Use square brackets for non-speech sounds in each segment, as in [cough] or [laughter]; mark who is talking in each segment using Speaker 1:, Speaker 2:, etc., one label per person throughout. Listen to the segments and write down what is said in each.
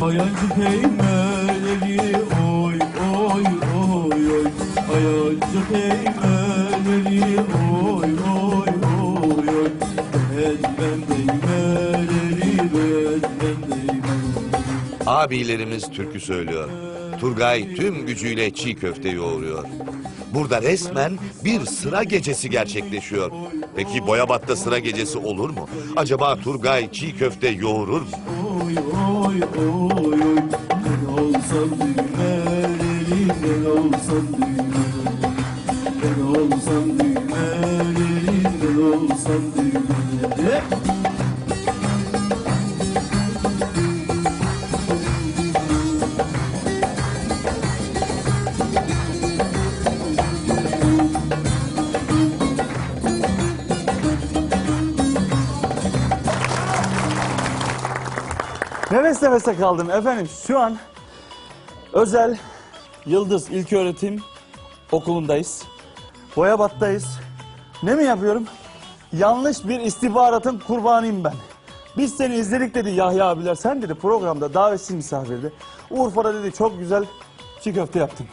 Speaker 1: Ayancı peymeleri oy oy oy oy Ayancı peymeleri oy oy oy oy Ezmem değmeleri ezmem değmeleri
Speaker 2: Abilerimiz türkü söylüyor. Turgay tüm gücüyle çiğ köfte yoğuruyor. Burada resmen bir sıra gecesi gerçekleşiyor. Peki Boyabat'ta sıra gecesi olur mu? Acaba Turgay çiğ köfte yoğurur mu?
Speaker 1: Oy oy Ben olsam düğmeleri Ben olsam düğmeleri Ben olsam düğmeleri Ben
Speaker 3: Nefes nefese kaldım efendim. Şu an özel Yıldız İlköğretim Okulu'ndayız. Boyabat'tayız. Ne mi yapıyorum? Yanlış bir istihbaratın kurbanıyım ben. Biz seni izledik dedi Yahya abiler. Sen dedi programda davetsiz misafirdi. Urfa'da dedi çok güzel çiğ köfte yaptın.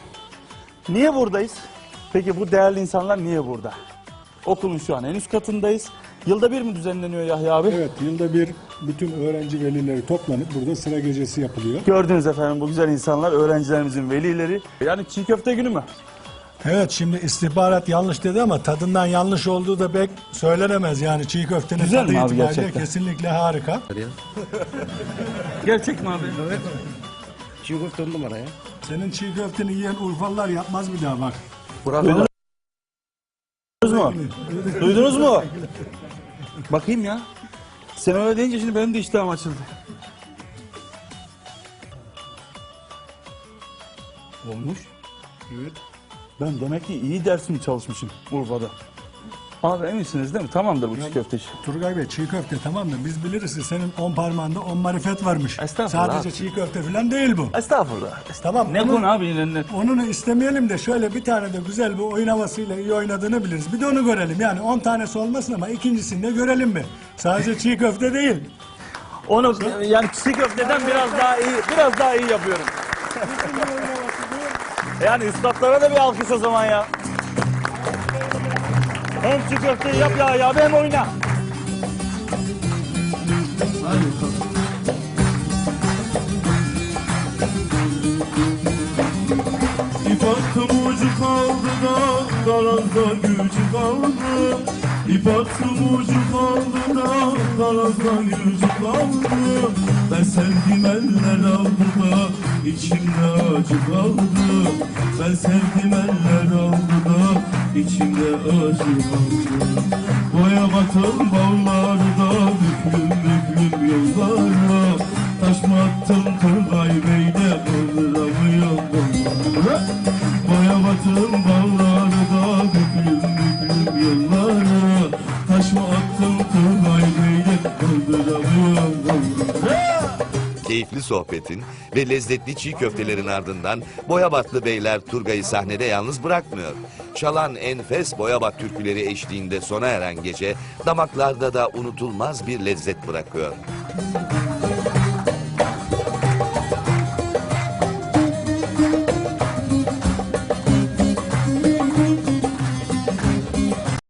Speaker 3: Niye buradayız? Peki bu değerli insanlar niye burada? Okulun şu an en üst katındayız. Yılda bir mi düzenleniyor Yahya abi?
Speaker 4: Evet, yılda bir bütün öğrenci velileri toplanıp burada sıra gecesi yapılıyor.
Speaker 3: Gördünüz efendim bu güzel insanlar öğrencilerimizin velileri. Yani çiğ köfte günü mü?
Speaker 4: Evet, şimdi istihbarat yanlış dedi ama tadından yanlış olduğu da pek söylenemez. Yani çiğ köftenin
Speaker 3: Güzel
Speaker 4: tadı
Speaker 3: mi abi
Speaker 4: itibariyle
Speaker 3: gerçekten?
Speaker 4: kesinlikle harika. [laughs]
Speaker 3: Gerçek mi abi?
Speaker 5: Çiğ köfte on numara ya.
Speaker 4: Senin çiğ köfteni yiyen Urfalılar yapmaz bir daha bak.
Speaker 3: Duydunuz mu? Duydunuz mu? Bakayım ya. Sen öyle deyince şimdi benim de iştahım açıldı. Olmuş.
Speaker 4: Evet.
Speaker 3: Ben demek ki iyi dersimi çalışmışım Urfa'da. Abi eminsiniz değil mi? Tamamdır bu çiğ köfte işi.
Speaker 4: Turgay Bey çiğ köfte tamam da biz biliriz ki senin on parmağında on marifet varmış.
Speaker 3: Estağfurullah
Speaker 4: Sadece
Speaker 3: abi.
Speaker 4: çiğ köfte falan değil bu.
Speaker 3: Estağfurullah.
Speaker 4: Tamam.
Speaker 3: Ne
Speaker 4: onu-
Speaker 3: konu abi yine ne?
Speaker 4: Onu istemeyelim de şöyle bir tane de güzel bir oyun havasıyla iyi oynadığını biliriz. Bir de onu görelim. Yani 10 tanesi olmasın ama ikincisini de görelim mi? Sadece çiğ köfte değil.
Speaker 3: Onu yani çiğ köfteden biraz daha iyi, biraz daha iyi yapıyorum. yani üstadlara da bir alkış o zaman ya. Hem köfteyi yap ya ya hem oyna.
Speaker 1: Bir baktım ucu kaldı da Garazda gücü kaldı. Bir baktım ucu kaldı da Garazda gücü kaldı. Ben sevdim eller aldı da içimde acı kaldı. Ben sevdim eller aldı da içimde acı kaldı Boya batın bağlarda Büklüm büklüm yollara Taş mı attım Turgay Bey'de Kaldıramıyorum kolları Boya batın bağlarda Büklüm büklüm yollara
Speaker 2: Keyifli sohbetin ve lezzetli çiğ köftelerin ardından Boyabatlı beyler Turgay'ı sahnede yalnız bırakmıyor. Çalan enfes Boyabat türküleri eşliğinde sona eren gece damaklarda da unutulmaz bir lezzet bırakıyor.